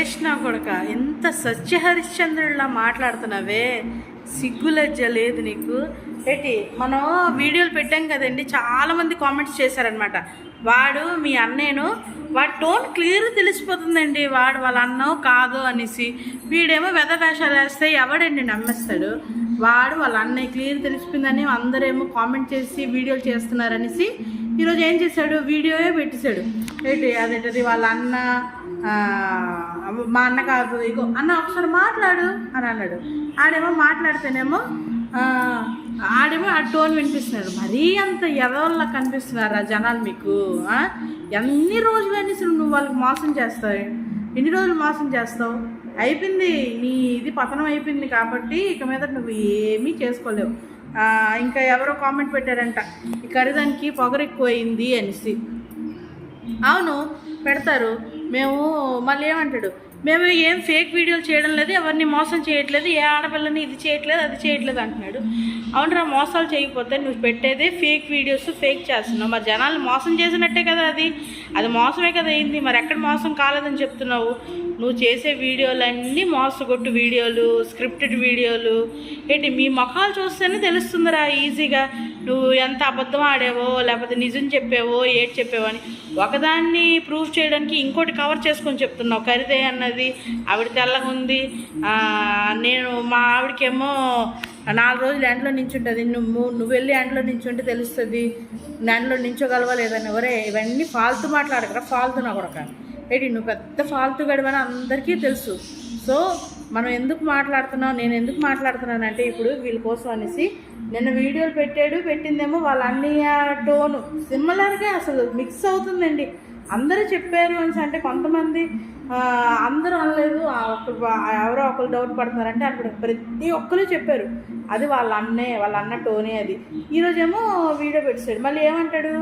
Waste కొడక ఎంత సత్యహరిశ్చంద్రుడిలా మాట్లాడుతున్నావే? సిగ్గులజ్జ లేదు నీకు. ఏంటి మనం వీడియోలు పెట్టాం కదండి చాలామంది కామెంట్స్ చేశారనమాట వాడు మీ అన్నేను వాడి టోన్ క్లియర్ తెలిసిపోతుందండి. వాడు వాళ్ళ అన్నో కాదు అనేసి. వీడేమో వెద వేషాలు వేస్తే ఎవడండి నమ్మేస్తాడు? వాడు వాళ్ళ అన్నయ్య క్లియర్ తెలిసిపోయిందని అందరేమో కామెంట్ చేసి వీడియోలు చేస్తున్నారనేసి ఈరోజు ఏం చేశాడు? వీడియోయే పెట్టేశాడు. ఏంటి అదేంటది? వాళ్ళ అన్న మా అన్న కాదు ఇగో అన్న ఒకసారి మాట్లాడు అని అన్నాడు. ఆడేమో మాట్లాడితేనేమో ఆడేమో ఆ టోన్ వినిపిస్తున్నాడు. మరీ అంత ఎదవల్లా కనిపిస్తున్నారా జనాలు మీకు? ఎన్ని రోజులు అనేసి నువ్వు వాళ్ళకి మోసం చేస్తావు? ఎన్ని రోజులు మోసం చేస్తావు? అయిపోయింది నీ ఇది పతనం అయిపోయింది కాబట్టి ఇక మీద నువ్వు ఏమీ చేసుకోలేవు. ఇంకా ఎవరో కామెంట్ పెట్టారంట ఈ ఖరీదానికి పొగరెక్కువైంది అనేసి. అవును పెడతారు. మేము మళ్ళీ ఏమంటాడు? మేము ఏం ఫేక్ వీడియోలు చేయడం లేదు ఎవరిని మోసం చేయట్లేదు ఏ ఆడపిల్లని ఇది చేయట్లేదు అది చేయట్లేదు అంటున్నాడు. అవునరా మోసాలు చేయకపోతే నువ్వు పెట్టేదే ఫేక్ వీడియోస్ ఫేక్ చేస్తున్నావు. మరి జనాలు మోసం చేసినట్టే కదా అది. అది మోసమే కదా అయింది. మరి ఎక్కడ మోసం కాలేదని చెప్తున్నావు? నువ్వు చేసే వీడియోలన్నీ మోసగొట్టు వీడియోలు స్క్రిప్టెడ్ వీడియోలు. ఏంటి మీ ముఖాలు చూస్తేనే తెలుస్తుందిరా ఈజీగా నువ్వు ఎంత అబద్ధం ఆడావో లేకపోతే నిజం చెప్పావో ఏటి చెప్పావో అని ఒకదాన్ని ప్రూవ్ చేయడానికి ఇంకోటి కవర్ చేసుకొని చెప్తున్నావు. ఖరీదే అన్నది ఆవిడ తెల్లగా ఉంది. నేను మా ఆవిడకేమో నాలుగు రోజులు ఎండలో నించుంటుంది. నువ్వు నువ్వు వెళ్ళి ఎండలో నించుంటే తెలుస్తుంది. ఎండలో నించోగలవా లేదని ఎవరే ఇవన్నీ ఫాల్తూ మాట్లాడకరా ఫాల్తూ నా కొడక. ఏంటి నువ్వు పెద్ద ఫాల్తూ గడవని అందరికీ తెలుసు. సో మనం ఎందుకు మాట్లాడుతున్నావు నేను ఎందుకు మాట్లాడుతున్నాను అంటే ఇప్పుడు వీళ్ళ కోసం అనేసి నిన్న వీడియోలు పెట్టాడు పెట్టిందేమో వాళ్ళ అన్నయ్య టోను. సిమిలర్గా అసలు మిక్స్ అవుతుందండి. అందరూ చెప్పారు అని అంటే కొంతమంది అందరూ అనలేదు. ఒకరు ఎవరో ఒకరు డౌట్ పడుతున్నారంటే అక్కడ ప్రతి ఒక్కరు చెప్పారు. అది వాళ్ళ అన్నే వాళ్ళ అన్న టోనే అది. ఈరోజేమో వీడియో పెట్టాడు మళ్ళీ ఏమంటాడు?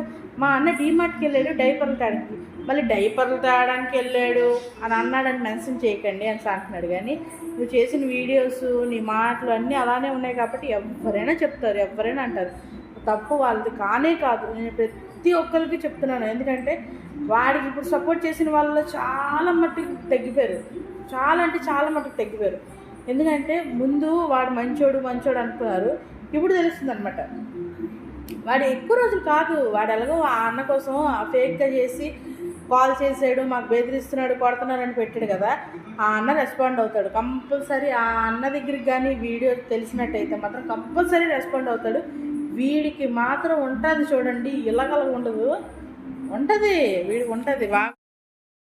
మా అన్న డీమార్ట్కి వెళ్ళాడు డైపర్లు తాడికి మళ్ళీ డైపర్లు తాగడానికి వెళ్ళాడు అని అన్నాడని మెన్షన్ చేయకండి అని అంటున్నాడు. కానీ నువ్వు చేసిన వీడియోస్ నీ మాటలు అన్నీ అలానే ఉన్నాయి కాబట్టి ఎవరైనా చెప్తారు ఎవరైనా అంటారు. తప్పు వాళ్ళది కానే కాదు. నేను ప్రతి ఒక్కరికి చెప్తున్నాను. ఎందుకంటే వాడికి ఇప్పుడు సపోర్ట్ చేసిన వాళ్ళలో చాలా మట్టుకు తగ్గిపోయారు. చాలా అంటే చాలా మట్టుకు తగ్గిపోయారు. ఎందుకంటే ముందు వాడు మంచోడు మంచోడు అనుకున్నారు. ఇప్పుడు తెలుస్తుంది అనమాట వాడు ఎక్కువ రోజులు కాదు. వాడు ఎలాగో ఆ అన్న కోసం ఫేక్గా చేసి కాల్ చేసాడు మాకు బెదిరిస్తున్నాడు కొడుతున్నాడు అని పెట్టాడు కదా. ఆ అన్న రెస్పాండ్ అవుతాడు. కంపల్సరీ ఆ అన్న దగ్గరికి కానీ వీడియో తెలిసినట్టయితే మాత్రం కంపల్సరీ రెస్పాండ్ అవుతాడు. వీడికి మాత్రం ఉంటుంది చూడండి ఇలాగల ఉండదు. ఉంటుంది వీడి ఉంటుంది. బాగా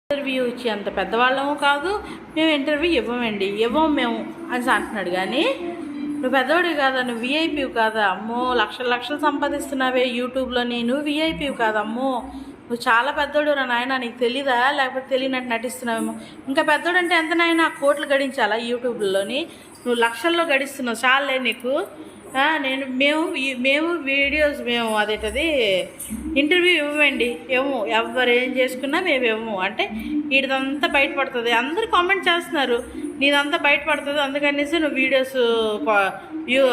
ఇంటర్వ్యూ ఇచ్చి అంత పెద్దవాళ్ళము కాదు మేము ఇంటర్వ్యూ ఇవ్వమండి. ఇవ్వం మేము అని అంటున్నాడు కానీ నువ్వు పెద్దవాడు కాదా నువ్వు విఐపీవి కాదా? అమ్మో లక్షలు లక్షలు సంపాదిస్తున్నావే యూట్యూబ్లో నువ్వు విఐపీవి కాదమ్మో. నువ్వు చాలా పెద్దోడు రా నాయన నీకు తెలీదా? లేకపోతే తెలియనట్టు నటిస్తున్నావేమో. ఇంకా పెద్దోడు అంటే ఎంత నాయన? కోట్లు గడించాలా యూట్యూబ్లోని? నువ్వు లక్షల్లో గడిస్తున్నావు. చాలే నీకు. నేను మేము మేము వీడియోస్ మేము అదేటది? ఇంటర్వ్యూ ఇవ్వండి. ఏమో ఎవరు ఏం చేసుకున్నా మేము ఇవ్వము. అంటే వీడిదంతా బయటపడుతుంది. అందరు కామెంట్ చేస్తున్నారు. నీదంతా బయటపడుతుంది. అందుకనేసి నువ్వు వీడియోస్ వ్యూ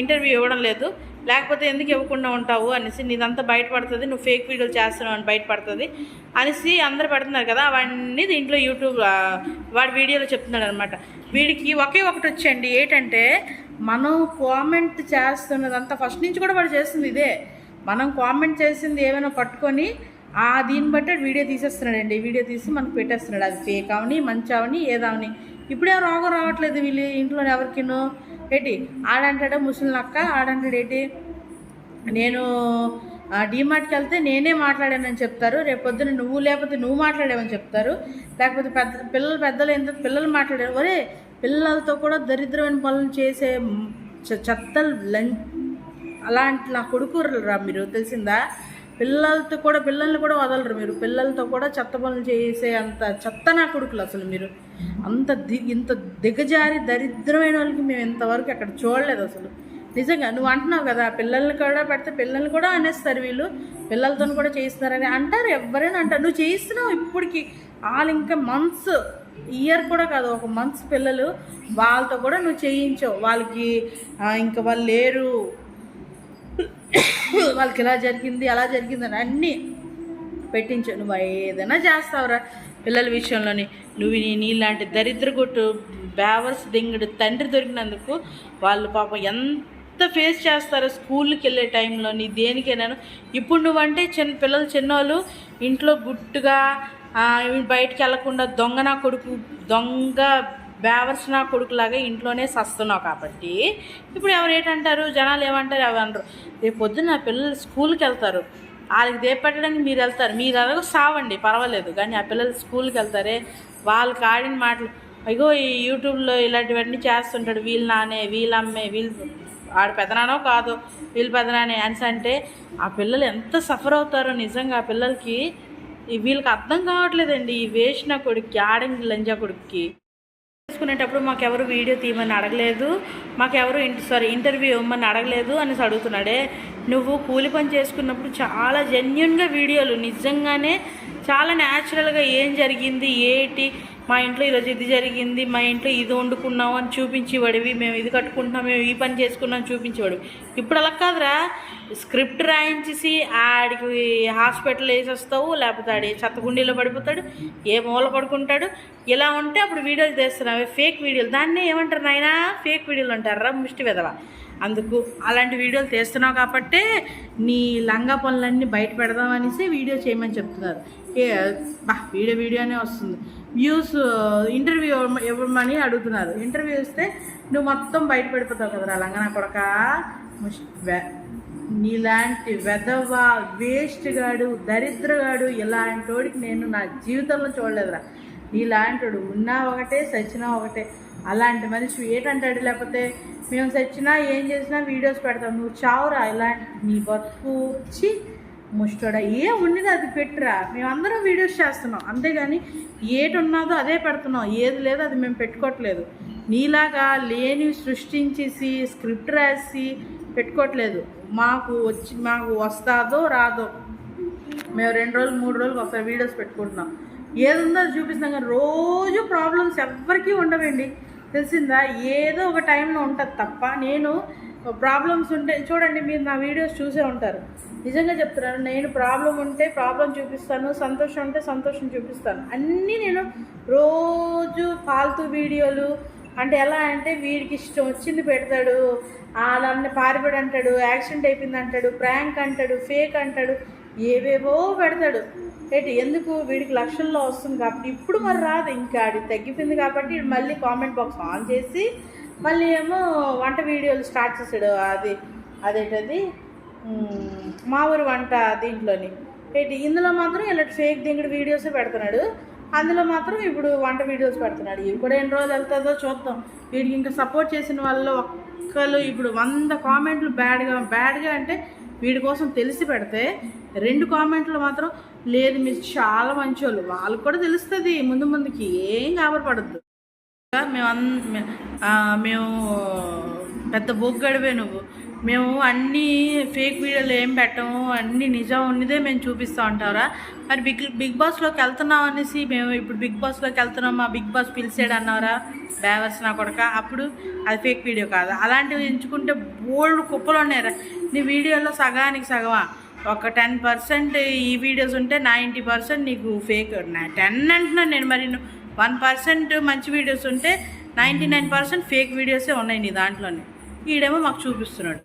ఇంటర్వ్యూ ఇవ్వడం లేదు. లేకపోతే ఎందుకు ఇవ్వకుండా ఉంటావు అనేసి నీదంతా బయటపడుతుంది. నువ్వు ఫేక్ వీడియోలు చేస్తున్నావు అని బయటపడుతుంది. అనేసి అందరు పెడుతున్నారు కదా అవన్నీ దీంట్లో యూట్యూబ్ వాడి వీడియోలో చెప్తున్నాడు అనమాట వీడికి ఒకే ఒకటి వచ్చండి ఏంటంటే మనం కామెంట్ చేస్తున్నదంతా ఫస్ట్ నుంచి కూడా వాడు చేస్తుంది ఇదే. మనం కామెంట్ చేసింది ఏమైనా పట్టుకొని ఆ దీన్ని బట్టి వీడియో తీసేస్తున్నాడండి. వీడియో తీసి మనకు పెట్టేస్తున్నాడు. అది ఫేక్ అవని మంచి అవని ఏదవని. ఇప్పుడే రోగం రావట్లేదు వీళ్ళు ఇంట్లో ఎవరికినో. ఏంటి? ఆడంటాడే ముసలినక్క ఆడంటాడు ఏంటి? నేను ఆ, డీమార్ట్కి వెళ్తే నేనే మాట్లాడానని చెప్తారు. రేపు పొద్దున నువ్వు లేకపోతే నువ్వు మాట్లాడావని చెప్తారు. లేకపోతే పెద్ద పిల్లలు పెద్దలు ఎంత పిల్లలు మాట్లాడారు. ఒరే పిల్లలతో కూడా దరిద్రమైన పనులు చేసే చె- చెత్తలు లం అలాంటి నా కొడుకు రా మీరు తెలిసిందా? పిల్లలతో కూడా పిల్లల్ని కూడా వదలరు మీరు. పిల్లలతో కూడా చెత్త పనులు చేసే అంత చెత్త నా కొడుకులు అసలు మీరు. అంత ది ఇంత దిగజారి దరిద్రమైన వాళ్ళకి మేము ఇంతవరకు అక్కడ చూడలేదు అసలు. నిజంగా నువ్వు అంటున్నావు కదా పిల్లల్ని కూడా పెడితే పిల్లల్ని కూడా అనేస్తారు వీళ్ళు. పిల్లలతో కూడా చేయిస్తున్నారని అంటారు ఎవరైనా అంటారు. నువ్వు చేయిస్తున్నావు ఇప్పటికి. వాళ్ళు ఇంకా మంత్స్ ఇయర్ కూడా కాదు ఒక మంత్స్ పిల్లలు వాళ్ళతో కూడా నువ్వు చేయించావు. వాళ్ళకి ఇంకా వాళ్ళు లేరు. వాళ్ళకి ఇలా జరిగింది అలా జరిగింది అని అన్నీ పెట్టించు. నువ్వు ఏదైనా చేస్తావురా పిల్లల విషయంలోని. నువ్వు నీ నీలాంటి దరిద్ర కొట్టు బేవర్స్ దింగుడు తండ్రి దొరికినందుకు వాళ్ళు పాపం ఎంత ఫేస్ చేస్తారో స్కూల్కి వెళ్ళే టైంలోని దేనికైనాను. ఇప్పుడు నువ్వంటే చిన్న పిల్లలు చిన్నోళ్ళు ఇంట్లో గుట్టుగా బయటికి వెళ్ళకుండా దొంగ నా కొడుకు దొంగ బేవర్స్ నా కొడుకులాగా ఇంట్లోనే సస్తున్నావు కాబట్టి ఇప్పుడు ఎవరు ఏంటంటారు? జనాలు ఏమంటారు? ఎవరు అనరు. రేపు పొద్దున్న పిల్లలు స్కూల్కి వెళ్తారు. వాళ్ళకి దేపెట్టడానికి మీరు వెళ్తారు. మీరు ఎలాగో సావండి పర్వాలేదు. కానీ ఆ పిల్లలు స్కూల్కి వెళ్తారే వాళ్ళకి ఆడిన మాటలు అయ్యో ఈ యూట్యూబ్లో ఇలాంటివన్నీ చేస్తుంటాడు. వీళ్ళ నానే వీళ్ళమ్మే వీళ్ళు ఆడ పెదనానో కాదు వీళ్ళు పెదనానే అని అంటే ఆ పిల్లలు ఎంత సఫర్ అవుతారో నిజంగా ఆ పిల్లలకి వీళ్ళకి అర్థం కావట్లేదండి. ఈ వేసిన కొడుక్కి ఆడంగి లంజా కొడుక్కి. చేసుకునేటప్పుడు మాకెవరు వీడియో తీయమని అడగలేదు మాకెవరు ఇంటి సారీ ఇంటర్వ్యూ ఇవ్వమని అడగలేదు అనేసి అడుగుతున్నాడే. నువ్వు కూలి పని చేసుకున్నప్పుడు చాలా జెన్యున్గా వీడియోలు నిజంగానే చాలా న్యాచురల్గా ఏం జరిగింది ఏంటి మా ఇంట్లో ఈరోజు ఇది జరిగింది మా ఇంట్లో ఇది వండుకున్నాం అని చూపించేవాడివి. మేము ఇది కట్టుకుంటున్నాం మేము ఈ పని చేసుకున్నాం చూపించేవాడు ఇప్పుడు అలా కాదురా. స్క్రిప్ట్ రాయించేసి ఆడికి హాస్పిటల్ వేసేస్తావు లేకపోతే ఆడి చెత్తగుండీలో పడిపోతాడు ఏ మూల పడుకుంటాడు. ఇలా ఉంటే అప్పుడు వీడియోలు తీస్తున్నావు ఫేక్ వీడియోలు. దాన్ని ఏమంటారు నాయన? ఫేక్ వీడియోలు అంటారా. ముష్టి విధవ. అందుకు అలాంటి వీడియోలు తీస్తున్నావు కాబట్టే నీ లంగా పనులన్నీ బయట పెడదామనేసి వీడియో చేయమని చెప్తున్నారు. బా వీడియో వీడియోనే వస్తుంది. వ్యూస్ ఇంటర్వ్యూ ఇవ్వమని అడుగుతున్నారు? ఇంటర్వ్యూ ఇస్తే నువ్వు మొత్తం బయట పడిపోతావు కదరా లంగనా కొడక. నీలాంటి వెధవ వేస్ట్ గాడు దరిద్రగాడు ఇలాంటి వాడికి నేను నా జీవితంలో చూడలేదురా. నీలాంటి ఉన్నా ఒకటే సచ్చినా ఒకటే. అలాంటి మనిషి ఏటంటాడు? లేకపోతే మేము సచ్చినా ఏం చేసినా వీడియోస్ పెడతాం. నువ్వు చావురా ఇలాంటి నీ బతుకు. వచ్చి ముష్టోడా ఏ ఉన్నది అది పెట్టురా? మేమందరం వీడియోస్ చేస్తున్నాం. అంతేగాని ఏటి ఉన్నదో అదే పెడుతున్నాం. ఏది లేదో అది మేము పెట్టుకోవట్లేదు. నీలాగా లేని సృష్టించేసి స్క్రిప్ట్ రాసి పెట్టుకోవట్లేదు. మాకు వచ్చి మాకు వస్తాదో రాదో మేము రెండు రోజులు మూడు రోజులు ఒకసారి వీడియోస్ పెట్టుకుంటున్నాం. ఏది ఉందో అది చూపిస్తాం కానీ రోజు ప్రాబ్లమ్స్ ఎవ్వరికీ ఉండవండి. తెలిసిందా? ఏదో ఒక టైంలో ఉంటుంది తప్ప నేను ప్రాబ్లమ్స్ ఉంటే చూడండి మీరు నా వీడియోస్ చూసే ఉంటారు. నిజంగా చెప్తున్నాను నేను ప్రాబ్లం ఉంటే ప్రాబ్లం చూపిస్తాను సంతోషం ఉంటే సంతోషం చూపిస్తాను. అన్నీ నేను రోజు ఫాల్తూ వీడియోలు అంటే ఎలా అంటే వీడికి ఇష్టం వచ్చింది పెడతాడు వాళ్ళని పారిపడి అంటాడు యాక్సిడెంట్ అయిపోయింది అంటాడు ప్రాంక్ అంటాడు ఫేక్ అంటాడు ఏవేవో పెడతాడు. ఏంటి? ఎందుకు వీడికి లక్షల్లో వస్తుంది కాబట్టి ఇప్పుడు మరి రాదు. ఇంకా అది తగ్గిపోయింది కాబట్టి మళ్ళీ కామెంట్ బాక్స్ ఆన్ చేసి మళ్ళీ ఏమో వంట వీడియోలు స్టార్ట్ చేసాడు అది అదేంటది? మా ఊరి వంట దీంట్లోని. ఏంటి? ఇందులో మాత్రం ఇలాంటి ఫేక్ దింగుడు వీడియోస్ పెడుతున్నాడు. అందులో మాత్రం ఇప్పుడు వంట వీడియోస్ పెడుతున్నాడు. ఇవి కూడా ఎన్ని రోజులు వెళ్తుందో చూద్దాం. వీడికి ఇంకా సపోర్ట్ చేసిన వాళ్ళు ఒక్కరు ఇప్పుడు వంద కామెంట్లు బ్యాడ్గా బ్యాడ్గా అంటే వీడి కోసం తెలిసి పెడితే రెండు కామెంట్లు మాత్రం లేదు మీరు చాలా మంచోళ్ళు. వాళ్ళకి కూడా తెలుస్తుంది ముందు ముందుకి. ఏం కాబడపడద్దు మేము అన్- మేము పెద్ద బొగ్గడివే నువ్వు. మేము అన్నీ ఫేక్ వీడియోలు ఏం పెట్టము. అన్నీ నిజం ఉన్నదే మేము చూపిస్తూ ఉంటారా మరి బిగ్ బిగ్ బాస్లోకి వెళ్తున్నాం అనేసి మేము ఇప్పుడు బిగ్ బాస్లోకి వెళ్తున్నాం. మా బిగ్ బాస్ పిలిచాడు అన్నారా బ్యావర్స్ నా కొడక. అప్పుడు అది ఫేక్ వీడియో కాదు. అలాంటివి ఎంచుకుంటే బోల్డ్ కుప్పలు ఉన్నాయి నీ వీడియోలో సగానికి సగమా? ఒక టెన్ పర్సెంట్ ఈ వీడియోస్ ఉంటే నైంటీ పర్సెంట్ నీకు ఫేక్. టెన్ అంటున్నాను నేను మరి వన్ పర్సెంట్ మంచి వీడియోస్ ఉంటే నైంటీ నైన్ పర్సెంట్ ఫేక్ వీడియోసే ఉన్నాయి నీ దాంట్లోనే. ఈడేమో మాకు చూపిస్తున్నాడు.